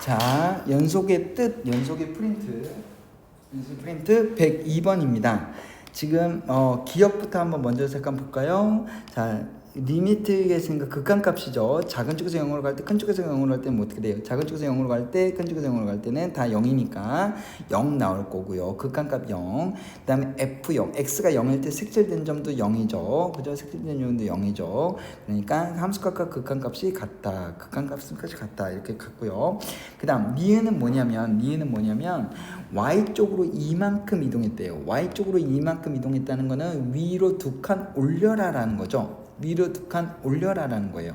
자, 연속의 뜻, 연속의 프린트. 연속 프린트 102번입니다. 지금 어, 기억부터 한번 먼저 잠깐 볼까요? 자, 리미트의 생각 극한값이죠. 작은 쪽에서 0으로 갈 때, 큰 쪽에서 0으로 갈 때는 뭐 어떻게 돼요? 작은 쪽에서 0으로 갈 때, 큰 쪽에서 0으로 갈 때는 다 0이니까 0 나올 거고요. 극한값 0. 그다음에 f0, x가 0일 때 색칠된 점도 0이죠. 그죠? 색칠된 점도 0이죠. 그러니까 함수값과 극한값이 같다. 극한값은 끝이 같다. 이렇게 같고요. 그다음 니은은 뭐냐면 니은은 뭐냐면 y 쪽으로 이만큼 이동했대요. y 쪽으로 이만큼 이동했다는 거는 위로 두 칸 올려라라는 거죠. 위로 두 칸 올려라라는 거예요.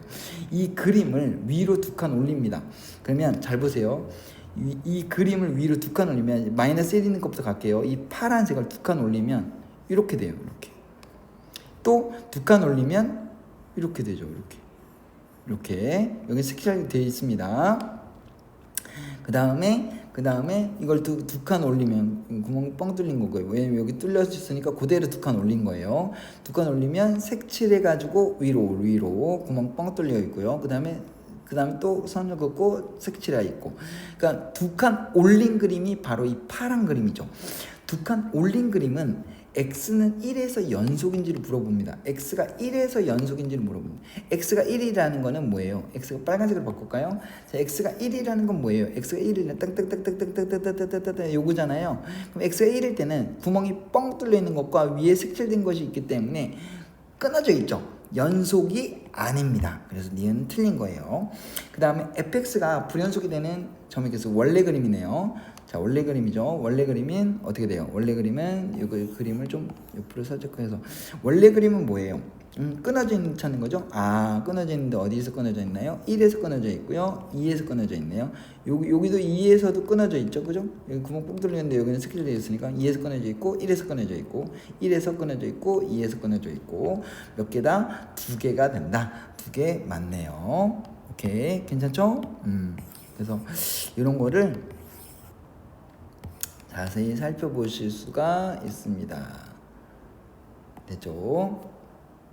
이 그림을 위로 두 칸 올립니다. 그러면 잘 보세요. 이, 이 그림을 위로 두 칸 올리면 마이너스 1 있는 것부터 갈게요. 이 파란색을 두 칸 올리면 이렇게 돼요. 이렇게. 또 두 칸 올리면 이렇게 되죠. 이렇게. 이렇게 여기 스킬 되어 있습니다. 그 다음에 그 다음에 이걸 두두칸 올리면 구멍 뻥 뚫린 거고요. 왜냐면 여기 뚫려 있으니까 그대로 두 칸 올린 거예요. 두 칸 올리면 색칠해 가지고 위로 위로 구멍 뻥 뚫려 있고요. 그 다음에 그 다음에 또 선을 긋고 색칠해 있고. 그러니까 두 칸 올린 그림이 바로 이 파란 그림이죠. 두 칸 올린 그림은 x는 1에서 연속인지를 물어봅니다. x가 1에서 연속인지를 물어봅니다. x가 1이라는 거는 뭐예요? x가 빨간색으로 바꿀까요? 자, x가 1이라는 건 뭐예요? x가 1이면 땅땅땅땅땅땅땅땅땅땅 요거잖아요. 그럼 x가 1일 때는 구멍이 뻥 뚫려 있는 것과 위에 색칠된 것이 있기 때문에 끊어져 있죠. 연속이 아닙니다. 그래서 니은 틀린 거예요. 그 다음에 fx가 불연속이 되는 점이 그래서 원래 그림이네요. 자, 원래 그림이죠. 원래 그림은 어떻게 돼요? 원래 그림은 이거 그림을 좀 옆으로 살짝 해서 원래 그림은 뭐예요? 음, 끊어져 있는 거죠? 아, 끊어져 있는데 어디에서 끊어져 있나요? 1에서 끊어져 있고요. 2에서 끊어져 있네요. 여기, 여기도 2에서도 끊어져 있죠. 그죠? 여기 구멍 뻥 뚫리는데 여기는 스킬되어 있으니까 2에서 끊어져 있고, 1에서 끊어져 있고, 1에서 끊어져 있고, 2에서 끊어져 있고, 몇 개다? 두 개가 된다. 두 개 맞네요. 오케이. 괜찮죠? 음. 그래서 이런 거를 자세히 살펴보실 수가 있습니다. 됐죠?